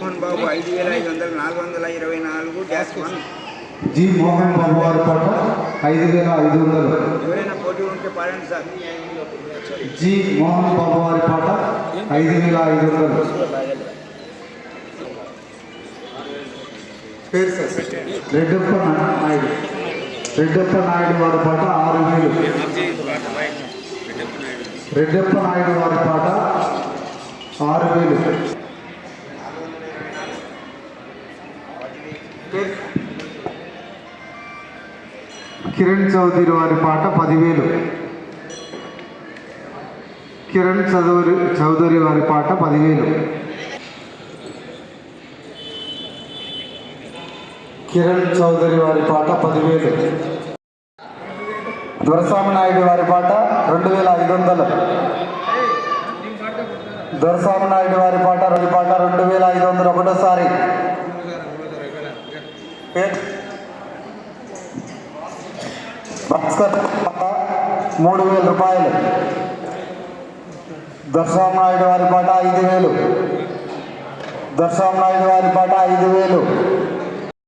మోహన్ బాబు ఐదు వేల ఐదు వందల నాలుగు వందల ఇరవై నాలుగు dash one. G Mohan Babu వారి పాట ఐదు వేల ఐదు వందలు. ఎవరైనా పోటీ ఉంటే పాడండి సార్. జి మోహన్ బాబు వారి పాట ఐదు వేల ఐదు వందలు. పేరు సార్. రెడ్డప్ప నాయుడు. రెడ్డప్ప నాయుడు వారి పాట ఆరు వేలు రెడ్డప్ప నాయుడు వారి పాట ఆరు వేలు కిరణ్ చౌదరి వారి పాట పదివేలు. కిరణ్ చౌదరి చౌదరి వారి పాట పదివేలు. కిరణ్ చౌదరి వారి పాట పదివేలు. దొరస్వామి నాయుడు వారి పాట రెండు వేల ఐదు వందలు దొరస్వామి నాయుడు వారి పాట రెండు పాట రెండు వేల ఐదు వందలు ఒకటోసారి భాస్కర్ పాట మూడు వేల రూపాయలు. దర్శనం నాయుడు వారి పాట ఐదు వేలు దర్శనం నాయుడు వారి పాట ఐదు వేలు